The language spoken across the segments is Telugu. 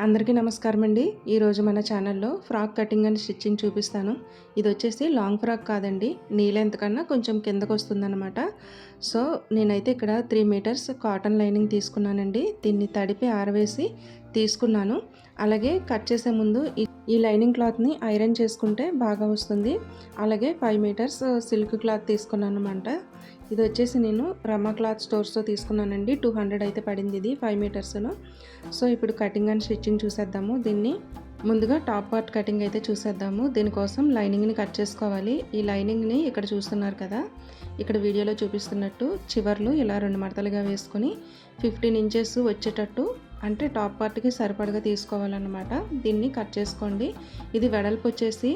అందరికీ నమస్కారం అండి. ఈరోజు మన ఛానల్లో ఫ్రాక్ కటింగ్ అండ్ స్టిచ్చింగ్ చూపిస్తాను. ఇది వచ్చేసి లాంగ్ ఫ్రాక్ కాదండి. నీ కొంచెం కిందకు వస్తుందన్నమాట. సో నేనైతే ఇక్కడ త్రీ మీటర్స్ కాటన్ లైనింగ్ తీసుకున్నానండి. దీన్ని తడిపి ఆరవేసి తీసుకున్నాను. అలాగే కట్ చేసే ముందు ఈ- ఈ లైనింగ్ క్లాత్ని ఐరన్ చేసుకుంటే బాగా వస్తుంది. అలాగే ఫైవ్ మీటర్స్ సిల్క్ క్లాత్ తీసుకున్నాను అనమాట ఇది వచ్చేసి నేను రమ క్లాత్ స్టోర్స్తో తీసుకున్నానండి. టూ హండ్రెడ్ అయితే పడింది ఇది ఫైవ్ మీటర్స్లో. సో ఇప్పుడు కటింగ్ అండ్ స్టిచ్చింగ్ చూసేద్దాము. దీన్ని ముందుగా టాప్ పార్ట్ కటింగ్ అయితే చూసేద్దాము. దీనికోసం లైనింగ్ని కట్ చేసుకోవాలి. ఈ లైనింగ్ని ఇక్కడ చూస్తున్నారు కదా ఇక్కడ వీడియోలో చూపిస్తున్నట్టు చివర్లు ఇలా రెండు మడతలుగా వేసుకొని ఫిఫ్టీన్ ఇంచెస్ వచ్చేటట్టు అంటే టాప్ పార్ట్కి సరిపడగా తీసుకోవాలన్నమాట. దీన్ని కట్ చేసుకోండి. ఇది వెడల్పు వచ్చేసి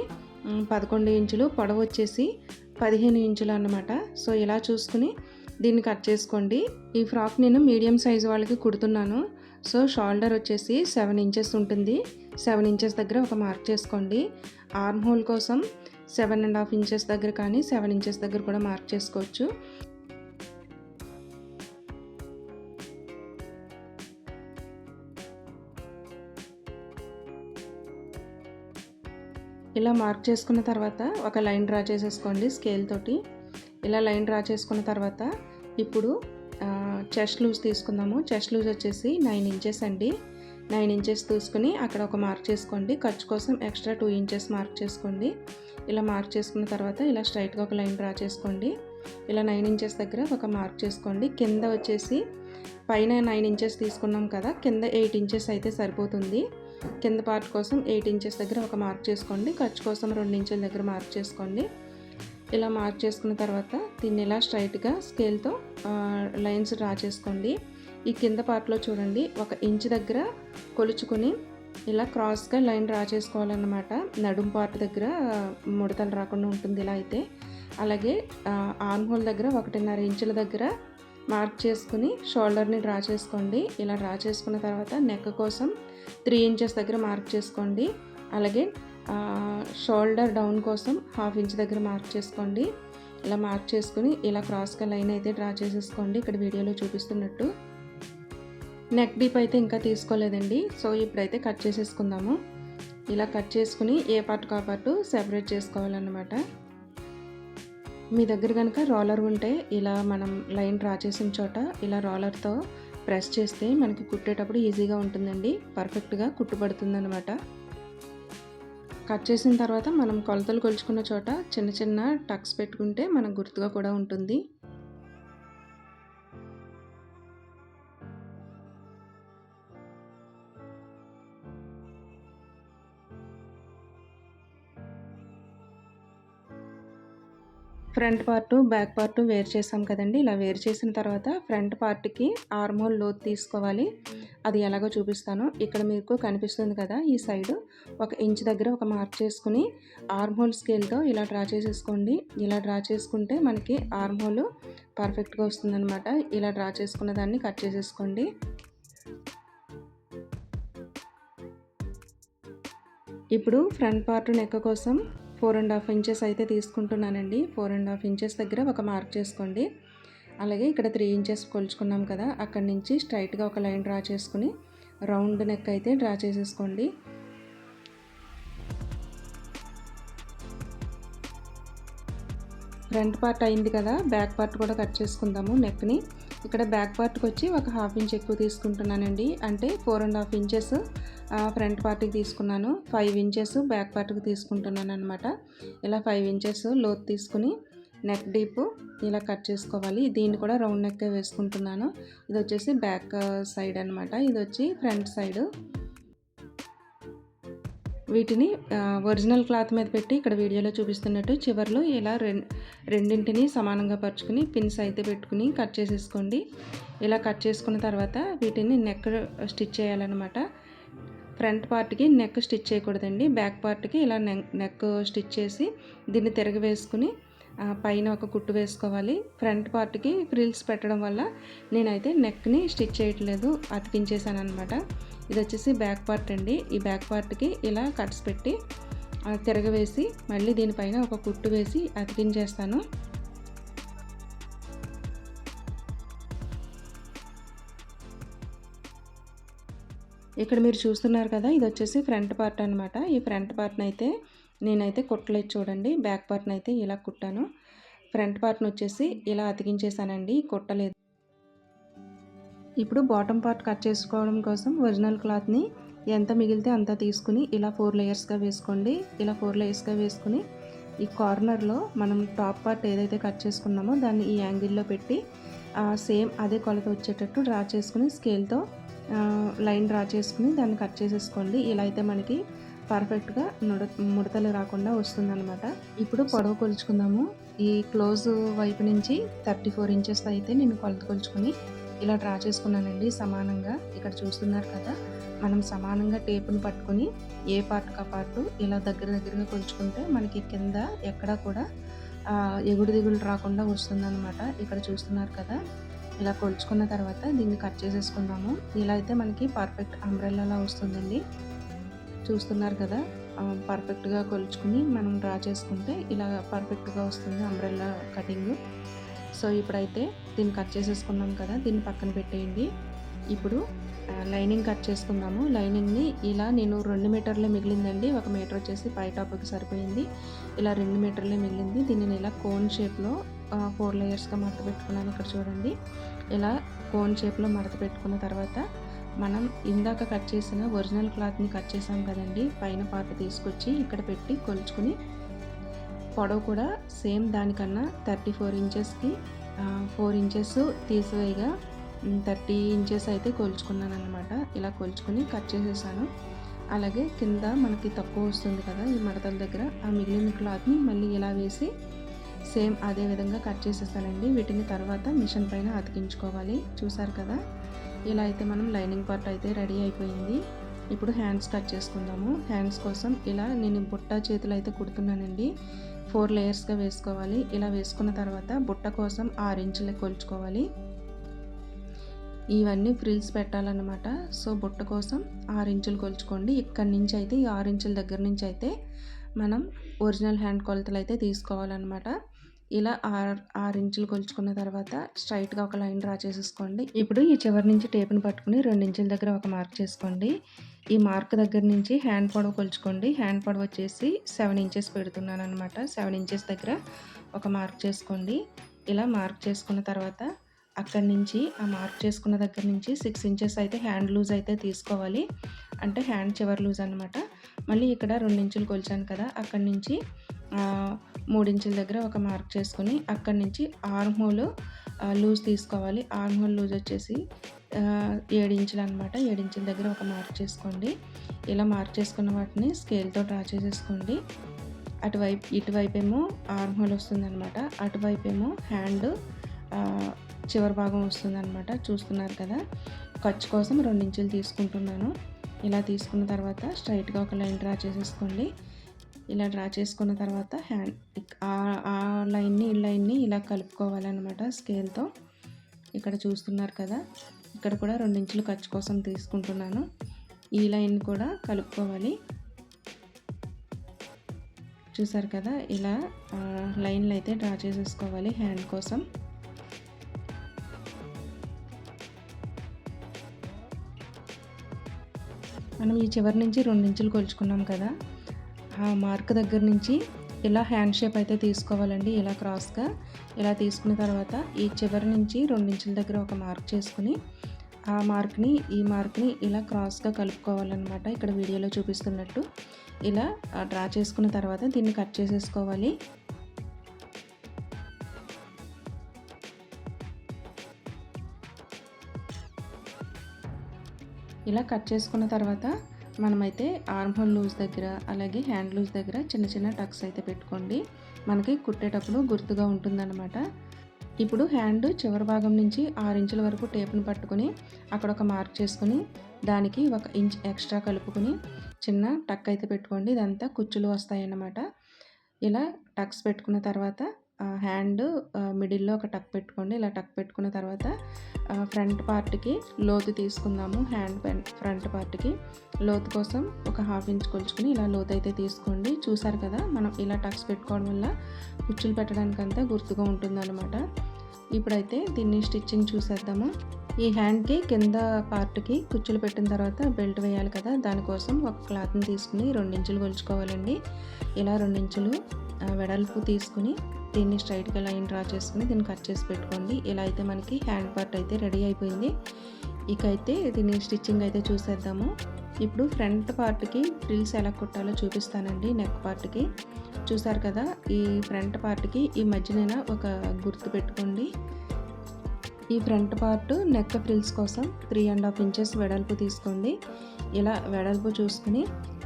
పదకొండు ఇంచులు పొడవు వచ్చేసి పదిహేను ఇంచులు అన్నమాట. సో ఇలా చూసుకుని దీన్ని కట్ చేసుకోండి. ఈ ఫ్రాక్ నేను మీడియం సైజ్ వాళ్ళకి కుడుతున్నాను. సో షోల్డర్ వచ్చేసి సెవెన్ ఇంచెస్ ఉంటుంది. సెవెన్ ఇంచెస్ దగ్గర ఒక మార్క్ చేసుకోండి. ఆర్మ్ హోల్ కోసం సెవెన్ అండ్ హాఫ్ ఇంచెస్ దగ్గర కానీ సెవెన్ ఇంచెస్ దగ్గర కూడా మార్క్ చేసుకోవచ్చు. ఇలా మార్క్ చేసుకున్న తర్వాత ఒక లైన్ డ్రా చేసేసుకోండి స్కేల్ తోటి. ఇలా లైన్ డ్రా చేసుకున్న తర్వాత ఇప్పుడు చెస్ట్ లూజ్ తీసుకుందాము. చెస్ట్ లూజ్ వచ్చేసి నైన్ ఇంచెస్ అండి. నైన్ ఇంచెస్ తీసుకుని అక్కడ ఒక మార్క్ చేసుకోండి. ఖర్చు కోసం ఎక్స్ట్రా టూ ఇంచెస్ మార్క్ చేసుకోండి. ఇలా మార్క్ చేసుకున్న తర్వాత ఇలా స్ట్రైట్గా ఒక లైన్ డ్రా చేసుకోండి. ఇలా నైన్ ఇంచెస్ దగ్గర ఒక మార్క్ చేసుకోండి. కింద వచ్చేసి పైన నైన్ ఇంచెస్ తీసుకున్నాం కదా కింద ఎయిట్ ఇంచెస్ అయితే సరిపోతుంది. కింద పార్ట్ కోసం ఎయిట్ ఇంచెస్ దగ్గర ఒక మార్క్ చేసుకోండి. ఖర్చు కోసం రెండు ఇంచుల దగ్గర మార్క్ చేసుకోండి. ఇలా మార్క్ చేసుకున్న తర్వాత దీన్ని ఇలా స్ట్రైట్గా స్కేల్తో లైన్స్ డ్రా చేసుకోండి. ఈ కింద పార్ట్లో చూడండి. ఒక ఇంచ్ దగ్గర కొలుచుకొని ఇలా క్రాస్గా లైన్ డ్రా చేసుకోవాలన్నమాట. నడుం పార్ట్ దగ్గర ముడతలు రాకుండా ఉంటుంది ఇలా అయితే. అలాగే ఆర్మ్ హోల్ దగ్గర ఒకటిన్నర ఇంచుల దగ్గర మార్క్ చేసుకుని షోల్డర్ని డ్రా చేసుకోండి. ఇలా డ్రా చేసుకున్న తర్వాత నెక్ కోసం త్రీ ఇంచెస్ దగ్గర మార్క్ చేసుకోండి. అలాగే షోల్డర్ డౌన్ కోసం హాఫ్ ఇంచ్ దగ్గర మార్క్ చేసుకోండి. ఇలా మార్క్ చేసుకుని ఇలా క్రాస్గా లైన్ అయితే డ్రా చేసేసుకోండి. ఇక్కడ వీడియోలో చూపిస్తున్నట్టు. నెక్ డీప్ అయితే ఇంకా తీసుకోలేదండి. సో ఇప్పుడైతే కట్ చేసేసుకుందాము. ఇలా కట్ చేసుకుని ఏ పార్ట్ కా పార్ట్ సెపరేట్ చేసుకోవాలన్నమాట. మీ దగ్గర కనుక రోలర్ ఉంటే ఇలా మనం లైన్ డ్రా చేసిన చోట ఇలా రోలర్తో ప్రెస్ చేస్తే మనకి కుట్టేటప్పుడు ఈజీగా ఉంటుందండి. పర్ఫెక్ట్గా కుట్టుపడుతుందన్నమాట కట్ చేసిన తర్వాత మనం కొలతలు కొలుచుకున్న చోట చిన్న చిన్న టక్స్ పెట్టుకుంటే మనకు గుర్తుగా కూడా ఉంటుంది. ఫ్రంట్ పార్ట్ బ్యాక్ పార్ట్ వేరు చేసాం కదండి. ఇలా వేరు చేసిన తర్వాత ఫ్రంట్ పార్ట్కి ఆర్మోల్ లోతు తీసుకోవాలి. అది ఎలాగో చూపిస్తాను. ఇక్కడ మీకు కనిపిస్తుంది కదా ఈ సైడ్. ఒక ఇంచ్ దగ్గర ఒక మార్క్ చేసుకుని ఆర్మోల్ స్కేల్తో ఇలా డ్రా చేసేసుకోండి. ఇలా డ్రా చేసుకుంటే మనకి ఆర్మోల్ పర్ఫెక్ట్గా వస్తుందన్నమాట. ఇలా డ్రా చేసుకున్న దాన్ని కట్ చేసేసుకోండి. ఇప్పుడు ఫ్రంట్ పార్ట్ నెక్క కోసం ఫోర్ అండ్ హాఫ్ ఇంచెస్ అయితే తీసుకుంటున్నానండి. ఫోర్ అండ్ హాఫ్ ఇంచెస్ దగ్గర ఒక మార్క్ చేసుకోండి. అలాగే ఇక్కడ త్రీ ఇంచెస్ కొలుచుకున్నాం కదా అక్కడి నుంచి స్ట్రైట్గా ఒక లైన్ డ్రా చేసుకుని రౌండ్ నెక్ అయితే డ్రా చేసేసుకోండి. ఫ్రంట్ పార్ట్ అయింది కదా బ్యాక్ పార్ట్ కూడా కట్ చేసుకుందాము నెక్ని. ఇక్కడ బ్యాక్ పార్ట్కి వచ్చి ఒక హాఫ్ ఇంచ్ ఎక్కువ తీసుకుంటున్నానండి. అంటే four and half inches front పార్ట్కి తీసుకున్నాను. ఫైవ్ ఇంచెస్ బ్యాక్ పార్ట్కి తీసుకుంటున్నాను అనమాట ఇలా ఫైవ్ ఇంచెస్ లోతు తీసుకుని నెక్ డీప్ ఇలా కట్ చేసుకోవాలి. దీన్ని కూడా రౌండ్ నెక్ వేసుకుంటున్నాను. ఇది వచ్చేసి బ్యాక్ సైడ్ అనమాట ఇది వచ్చి ఫ్రంట్ సైడ్. వీటిని ఒరిజినల్ క్లాత్ మీద పెట్టి ఇక్కడ వీడియోలో చూపిస్తున్నట్టు చివర్లో ఇలా రెండింటిని సమానంగా పరుచుకుని పిన్స్ అయితే పెట్టుకుని కట్ చేసేసుకోండి. ఇలా కట్ చేసుకున్న తర్వాత వీటిని నెక్ స్టిచ్ చేయాలన్నమాట. ఫ్రంట్ పార్ట్కి నెక్ స్టిచ్ చేయకూడదండి. బ్యాక్ పార్ట్కి ఇలా నెక్ నెక్ స్టిచ్ చేసి దీన్ని తిరగవేసుకుని పైన ఒక కుట్టు వేసుకోవాలి. ఫ్రంట్ పార్ట్కి ఫ్రిల్స్ పెట్టడం వల్ల నేనైతే నెక్ని స్టిచ్ చేయట్లేదు అతికించేసాను అనమాట ఇది వచ్చేసి బ్యాక్ పార్ట్ అండి. ఈ బ్యాక్ పార్ట్కి ఇలా కట్స్ పెట్టి తిరగవేసి మళ్ళీ దీనిపైన ఒక కుట్టు వేసి అతికించేస్తాను. ఇక్కడ మీరు చూస్తున్నారు కదా ఇది వచ్చేసి ఫ్రంట్ పార్ట్ అనమాట ఈ ఫ్రంట్ పార్ట్ని అయితే నేనైతే కుట్టలేదు చూడండి బ్యాక్ పార్ట్ని అయితే ఇలా కుట్టాను. ఫ్రంట్ పార్ట్ని వచ్చేసి ఇలా అతికించేసానండి కుట్టలేదు. ఇప్పుడు బాటమ్ పార్ట్ కట్ చేసుకోవడం కోసం ఒరిజినల్ క్లాత్ని ఎంత మిగిలితే అంత తీసుకుని ఇలా ఫోర్ లేయర్స్గా వేసుకోండి. ఇలా ఫోర్ లేయర్స్గా వేసుకుని ఈ కార్నర్లో మనం టాప్ పార్ట్ ఏదైతే కట్ చేసుకున్నామో దాన్ని ఈ యాంగిల్లో పెట్టి సేమ్ అదే కొలత వచ్చేటట్టు డ్రా చేసుకుని స్కేల్తో లైన్ డ్రా చేసుకుని దాన్ని కట్ చేసేసుకోండి. ఇలా అయితే మనకి పర్ఫెక్ట్గా నుడ ముడతలు రాకుండా వస్తుందన్నమాట. ఇప్పుడు పొడవు కొలుచుకుందాము. ఈ క్లోజ్ వైపు నుంచి థర్టీ ఫోర్ ఇంచెస్ అయితే నేను కొలత కొలుచుకుని ఇలా డ్రా చేసుకున్నానండి సమానంగా. ఇక్కడ చూస్తున్నారు కదా మనం సమానంగా టేపును పట్టుకొని ఏ పార్ట్ ఆ పార్ట్ ఇలా దగ్గర దగ్గరగా కొలుచుకుంటే మనకి కింద ఎక్కడా కూడా ఎగుడు దిగులు రాకుండా వస్తుందన్నమాట. ఇక్కడ చూస్తున్నారు కదా ఇలా కొలుచుకున్న తర్వాత దీన్ని కట్ చేసేసుకుందాము. ఇలా అయితే మనకి పర్ఫెక్ట్ అంబ్రెల్లాలా వస్తుందండి. చూస్తున్నారు కదా పర్ఫెక్ట్గా కొలుచుకుని మనం డ్రా చేసుకుంటే ఇలా పర్ఫెక్ట్గా వస్తుంది అంబ్రెల్లా కటింగ్ సో ఇప్పుడైతే దీన్ని కట్ చేసేసుకున్నాం కదా దీన్ని పక్కన పెట్టేయండి. ఇప్పుడు లైనింగ్ కట్ చేసుకుందాము. లైనింగ్ని ఇలా నేను రెండు మీటర్లే మిగిలిందండి. ఒక మీటర్ వచ్చేసి పై టాప్కి సరిపోయింది. ఇలా రెండు మీటర్లే మిగిలింది. దీన్ని ఇలా కోన్ షేప్లో ఫోర్ లేయర్స్గా మడత పెట్టుకున్నాను ఇక్కడ చూడండి. ఇలా కోన్ షేప్లో మడత పెట్టుకున్న తర్వాత మనం ఇందాక కట్ చేసిన ఒరిజినల్ క్లాత్ని కట్ చేసాం కదండి. పైన పార్ట్ తీసుకొచ్చి ఇక్కడ పెట్టి కొలుచుకుని పొడవు కూడా సేమ్ దానికన్నా థర్టీ ఫోర్ ఇంచెస్కి ఫోర్ ఇంచెస్ తీసివేయగా థర్టీ ఇంచెస్ అయితే కొలుచుకున్నాను అనమాట ఇలా కొలుచుకుని కట్ చేసేసాను. అలాగే కింద మనకి తక్కువ వస్తుంది కదా ఈ మడతల దగ్గర. ఆ మిగిలిన క్లాత్ని మళ్ళీ ఇలా వేసి సేమ్ అదే విధంగా కట్ చేసేసానండి. వీటిని తర్వాత మిషన్ పైన అతికించుకోవాలి. చూసారు కదా? ఇలా అయితే మనం లైనింగ్ పార్ట్ అయితే రెడీ అయిపోయింది. ఇప్పుడు హ్యాండ్స్ కట్ చేసుకుందాము. హ్యాండ్స్ కోసం ఇలా నేను బుట్ట చేతులు అయితే కుడుతున్నానండి. ఫోర్ లేయర్స్గా వేసుకోవాలి. ఇలా వేసుకున్న తర్వాత బుట్ట కోసం ఆరు ఇంచులే కొలుచుకోవాలి. ఇవన్నీ ఫ్రిల్స్ పెట్టాలన్నమాట. సో బుట్ట కోసం ఆరు ఇంచులు కొలుచుకోండి. ఇక్కడి నుంచి అయితే ఈ ఆరు ఇంచుల దగ్గర నుంచి అయితే మనం ఒరిజినల్ హ్యాండ్ కొలతలు అయితే తీసుకోవాలన్నమాట. ఇలా ఆరు ఆరు ఇంచులు కొలుచుకున్న తర్వాత స్ట్రైట్గా ఒక లైన్ డ్రా చేసేసుకోండి. ఇప్పుడు ఈ చివరి నుంచి టేప్ని పట్టుకుని రెండు ఇంచుల దగ్గర ఒక మార్క్ చేసుకోండి. ఈ మార్క్ దగ్గర నుంచి హ్యాండ్ పొడవు కొలుచుకోండి. హ్యాండ్ పొడవు వచ్చేసి సెవెన్ ఇంచెస్ పెడుతున్నాను అనమాట సెవెన్ ఇంచెస్ దగ్గర ఒక మార్క్ చేసుకోండి. ఇలా మార్క్ చేసుకున్న తర్వాత అక్కడి నుంచి ఆ మార్క్ చేసుకున్న దగ్గర నుంచి సిక్స్ ఇంచెస్ అయితే హ్యాండ్ లూజ్ అయితే తీసుకోవాలి. అంటే హ్యాండ్ చివరి లూజ్ అనమాట మళ్ళీ ఇక్కడ రెండు ఇంచులు కొలిచాను కదా అక్కడి నుంచి మూడించుల దగ్గర ఒక మార్క్ చేసుకొని అక్కడి నుంచి ఆర్మ్ హోల్ లూజ్ తీసుకోవాలి. ఆర్మ్ హోల్ లూజ్ వచ్చేసి ఏడు అనమాట ఏడు ఇంచుల దగ్గర ఒక మార్క్ చేసుకోండి. ఇలా మార్క్ చేసుకున్న వాటిని స్కేల్తో డ్రా చేసేసుకోండి. అటువైపు ఇటువైపు ఏమో ఆర్మ్ హోల్ వస్తుందన్నమాట. అటువైపు ఏమో హ్యాండ్ చివరి భాగం వస్తుందన్నమాట. చూస్తున్నారు కదా? ఖర్చు కోసం రెండించులు తీసుకుంటున్నాను. ఇలా తీసుకున్న తర్వాత స్ట్రైట్గా ఒక లైన్ డ్రా చేసేసుకోండి. ఇలా డ్రా చేసుకున్న తర్వాత హ్యాండ్ ఆ లైన్ని ఈ లైన్ని ఇలా కలుపుకోవాలన్నమాట స్కేల్తో. ఇక్కడ చూస్తున్నారు కదా ఇక్కడ కూడా రెండించులు ఖర్చు కోసం తీసుకుంటున్నాను. ఈ లైన్ కూడా కలుపుకోవాలి. చూసారు కదా ఇలా లైన్లు అయితే డ్రా చేసేసుకోవాలి హ్యాండ్ కోసం. మనం ఈ చివరి నుంచి రెండించులు కొలుచుకున్నాం కదా ఆ మార్క్ దగ్గర నుంచి ఇలా హ్యాండ్ షేప్ అయితే తీసుకోవాలండి ఇలా క్రాస్గా. ఇలా తీసుకున్న తర్వాత ఈ చివరి నుంచి రెండించుల దగ్గర ఒక మార్క్ చేసుకుని ఆ మార్క్ని ఈ మార్క్ని ఇలా క్రాస్గా కలుపుకోవాలన్నమాట. ఇక్కడ వీడియోలో చూపిస్తున్నట్టు ఇలా డ్రా చేసుకున్న తర్వాత దీన్ని కట్ చేసేసుకోవాలి. ఇలా కట్ చేసుకున్న తర్వాత మనమైతే ఆర్మ్ హోల్ లూజ్ దగ్గర అలాగే హ్యాండ్ లూజ్ దగ్గర చిన్న చిన్న టక్స్ అయితే పెట్టుకోండి. మనకి కుట్టేటప్పుడు గుర్తుగా ఉంటుందన్నమాట. ఇప్పుడు హ్యాండ్ చివరి భాగం నుంచి ఆరు ఇంచుల వరకు టేప్ను పట్టుకొని అక్కడ ఒక మార్క్ చేసుకుని దానికి ఒక ఇంచ్ ఎక్స్ట్రా కలుపుకొని చిన్న టక్ అయితే పెట్టుకోండి. ఇదంతా కుచ్చులు వస్తాయన్నమాట. ఇలా టక్స్ పెట్టుకున్న తర్వాత హ్యాండ్ మిడిల్లో ఒక టక్ పెట్టుకోండి. ఇలా టక్ పెట్టుకున్న తర్వాత ఫ్రంట్ పార్ట్కి లోతు తీసుకుందాము. హ్యాండ్ ఫ్రంట్ పార్ట్కి లోతు కోసం ఒక హాఫ్ ఇంచ్ కొలుచుకుని ఇలా లోతు అయితే తీసుకోండి. చూసారు కదా మనం ఇలా టక్స్ పెట్టుకోవడం వల్ల కుచ్చులు పెట్టడానికి అంతా గుర్తుగా ఉంటుందన్నమాట. ఇప్పుడైతే దీన్ని స్టిచ్చింగ్ చూసేద్దాము. ఈ హ్యాండ్కి కింద పార్ట్కి కుచ్చులు పెట్టిన తర్వాత బెల్ట్ వేయాలి కదా దానికోసం ఒక క్లాత్ని తీసుకుని రెండించులు కొలుచుకోవాలండి. ఇలా రెండించులు వెడల్పు తీసుకుని దీన్ని స్ట్రైట్గా లైన్ డ్రా చేసుకుని దీన్ని కట్ చేసి పెట్టుకోండి. ఇలా అయితే మనకి హ్యాండ్ పార్ట్ అయితే రెడీ అయిపోయింది. ఇక అయితే దీన్ని స్టిచ్చింగ్ అయితే చూసేద్దాము. ఇప్పుడు ఫ్రంట్ పార్ట్కి ఫ్రిల్స్ ఎలా కుట్టాలో చూపిస్తానండి నెక్ పార్ట్కి. చూసారు కదా ఈ ఫ్రంట్ పార్ట్కి ఈ మధ్యన ఒక గుర్తు పెట్టుకోండి. ఈ ఫ్రంట్ పార్ట్ నెక్ ఫ్రిల్స్ కోసం త్రీ అండ్ హాఫ్ ఇంచెస్ వెడల్పు తీసుకోండి. ఇలా వెడల్పు చూసుకుని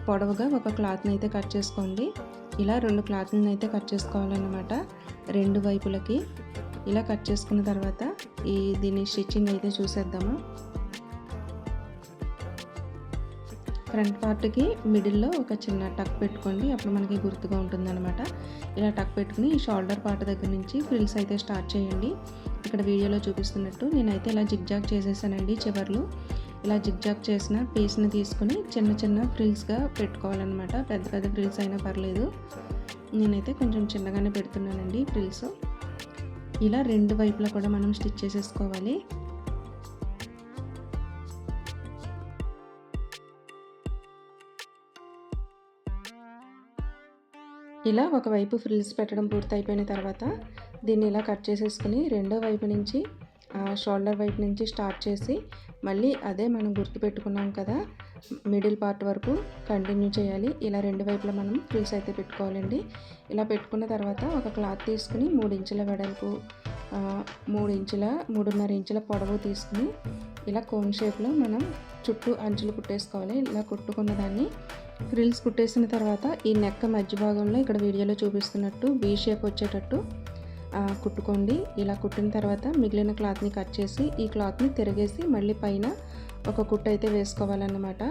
పొడవుగా ఒక క్లాత్ని అయితే కట్ చేసుకోండి. ఇలా రెండు క్లాత్లను అయితే కట్ చేసుకోవాలన్నమాట. రెండు వైపులకి ఇలా కట్ చేసుకున్న తర్వాత ఈ దీని స్టిచ్చింగ్ అయితే చూసేద్దాము. ఫ్రంట్ పార్ట్కి మిడిల్లో ఒక చిన్న టక్ పెట్టుకోండి. అప్పుడు మనకి గుర్తుగా ఉంటుందన్నమాట. ఇలా టక్ పెట్టుకుని ఈ షోల్డర్ పార్ట్ దగ్గర నుంచి ఫ్రిల్స్ అయితే స్టార్ట్ చేయండి. ఇక్కడ వీడియోలో చూపిస్తున్నట్టు నేనైతే ఇలా జిగ్జాగ్ చేసేసానండి చివర్లు. ఇలా జిగ్జాగ్ చేసిన పీస్ని తీసుకుని చిన్న చిన్న ఫ్రిల్స్గా పెట్టుకోవాలన్నమాట. పెద్ద పెద్ద ఫ్రిల్స్ అయినా పర్లేదు. నేనైతే కొంచెం చిన్నగానే పెడుతున్నానండి ఫ్రిల్స్. ఇలా రెండు వైపులా కూడా మనం స్టిచ్ చేసేసుకోవాలి. ఇలా ఒకవైపు ఫ్రిల్స్ పెట్టడం పూర్తయిపోయిన తర్వాత దీన్ని ఇలా కట్ చేసేసుకుని రెండో వైపు నుంచి షోల్డర్ వైపు నుంచి స్టార్ట్ చేసి మళ్ళీ అదే మనం గుర్తుపెట్టుకున్నాం కదా మిడిల్ పార్ట్ వరకు కంటిన్యూ చేయాలి. ఇలా రెండు వైపులా మనం ఫ్రిల్స్ అయితే పెట్టుకోవాలండి. ఇలా పెట్టుకున్న తర్వాత ఒక క్లాత్ తీసుకుని మూడు ఇంచుల వెడల్పు మూడు ఇంచుల మూడున్నర ఇంచుల పొడవు తీసుకుని ఇలా కోన్ షేప్లో మనం చుట్టూ అంచులు కుట్టేసుకోవాలి. ఇలా కుట్టుకున్న దాన్ని ఫ్రిల్స్ కుట్టేసిన తర్వాత ఈ నెక్క మధ్య భాగంలో ఇక్కడ వీడియోలో చూపిస్తున్నట్టు బీ షేప్ వచ్చేటట్టు కుట్టుకోండి. ఇలా కుట్టిన తర్వాత మిగిలిన క్లాత్ని కట్ చేసి ఈ క్లాత్ని తిరిగేసి మళ్ళీ పైన ఒక కుట్టు అయితే వేసుకోవాలన్నమాట.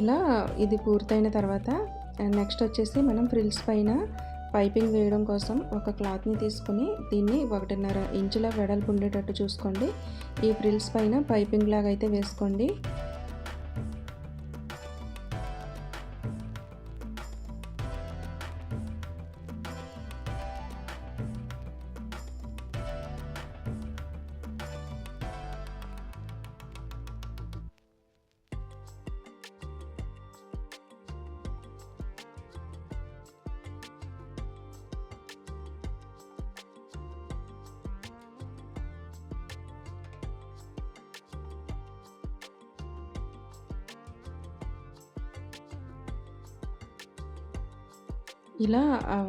ఇలా ఇది పూర్తయిన తర్వాత నెక్స్ట్ వచ్చేసి మనం ఫ్రిల్స్ పైన పైపింగ్ వేయడం కోసం ఒక క్లాత్ని తీసుకుని దీన్ని ఒకటిన్నర ఇంచుల వెడల్పు ఉండేటట్టు చూసుకోండి. ఈ ఫ్రిల్స్ పైన పైపింగ్ లాగా అయితే వేసుకోండి. ఇలా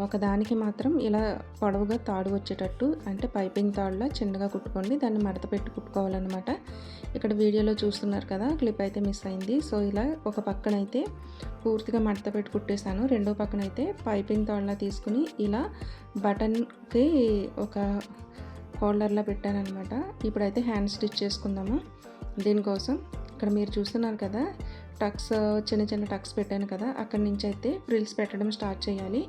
ఒకదానికి మాత్రం ఇలా పొడవుగా తాడు వచ్చేటట్టు అంటే పైపింగ్ తాడులా చిన్నగా కుట్టుకోండి. దాన్ని మడత పెట్టి కుట్టుకోవాలన్నమాట. ఇక్కడ వీడియోలో చూస్తున్నారు కదా క్లిప్ అయితే మిస్ అయింది. సో ఇలా ఒక పక్కన అయితే పూర్తిగా మడత పెట్టి కుట్టేశాను. రెండో పక్కన అయితే పైపింగ్ తాడులా తీసుకుని ఇలా బటన్కి ఒక హోల్డర్లా పెట్టానమాట ఇప్పుడైతే హ్యాండ్ స్టిచ్ చేసుకుందాము? దీనికోసం ఇక్కడ మీరు చూస్తున్నారు కదా టక్స్ చిన్న చిన్న టక్స్ పెట్టాను కదా అక్కడి నుంచి అయితే ఫ్రిల్స్ పెట్టడం స్టార్ట్ చేయాలి.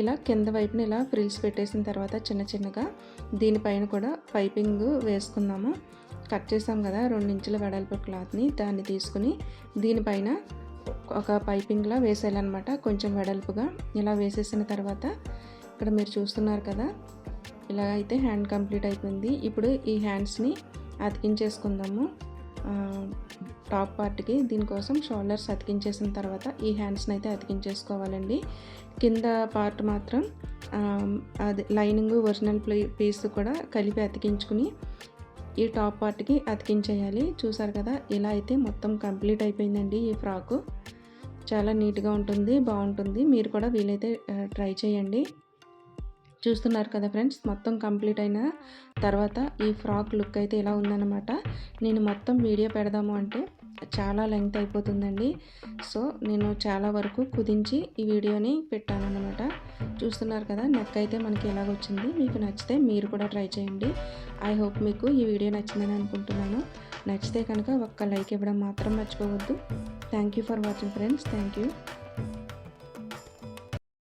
ఇలా కింద వైపున ఇలా ఫ్రిల్స్ పెట్టేసిన తర్వాత చిన్న చిన్నగా దీనిపైన కూడా పైపింగ్ వేసుకుందాము. కట్ చేసాం కదా రెండు ఇంచుల వెడల్పు క్లాత్ని దాన్ని తీసుకుని దీనిపైన ఒక పైపింగ్లా వేసేయాలన్నమాట. కొంచెం వెడల్పుగా ఇలా వేసేసిన తర్వాత ఇక్కడ మీరు చూస్తున్నారు కదా ఇలా అయితే హ్యాండ్ కంప్లీట్ అయిపోయింది. ఇప్పుడు ఈ హ్యాండ్స్ని అతికించేసుకుందాము. టాప్ పార్ట్కి దీనికోసం షోల్డర్స్ అతికించేసిన తర్వాత ఈ హ్యాండ్స్ని అయితే అతికించేసుకోవాలండి. కింద పార్ట్ మాత్రం అది లైనింగ్ ఒరిజినల్ ప్లే పీస్ కూడా కలిపి అతికించుకుని ఈ టాప్ పార్ట్కి అతికించేయాలి. చూసారు కదా ఇలా అయితే మొత్తం కంప్లీట్ అయిపోయిందండి ఈ ఫ్రాకు. చాలా నీట్గా ఉంటుంది బాగుంటుంది. మీరు కూడా వీలైతే ట్రై చేయండి. చూస్తున్నారు కదా ఫ్రెండ్స్ మొత్తం కంప్లీట్ అయిన తర్వాత ఈ ఫ్రాక్ లుక్ అయితే ఇలా ఉందన్నమాట. నేను మొత్తం వీడియో పెడదాము అంటే చాలా లెంగ్త్ అయిపోతుందండి. సో నేను చాలా వరకు కుదించి ఈ వీడియోని పెట్టానన్నమాట. చూస్తున్నారు కదా నెక్ అయితే మనకి ఎలాగొచ్చింది? మీకు నచ్చితే మీరు కూడా ట్రై చేయండి. ఐ హోప్ మీకు ఈ వీడియో నచ్చిందని అనుకుంటున్నాను. నచ్చితే కనుక ఒక్క లైక్ ఇవ్వడం మాత్రం మర్చిపోవద్దు. Thank you for watching friends thank you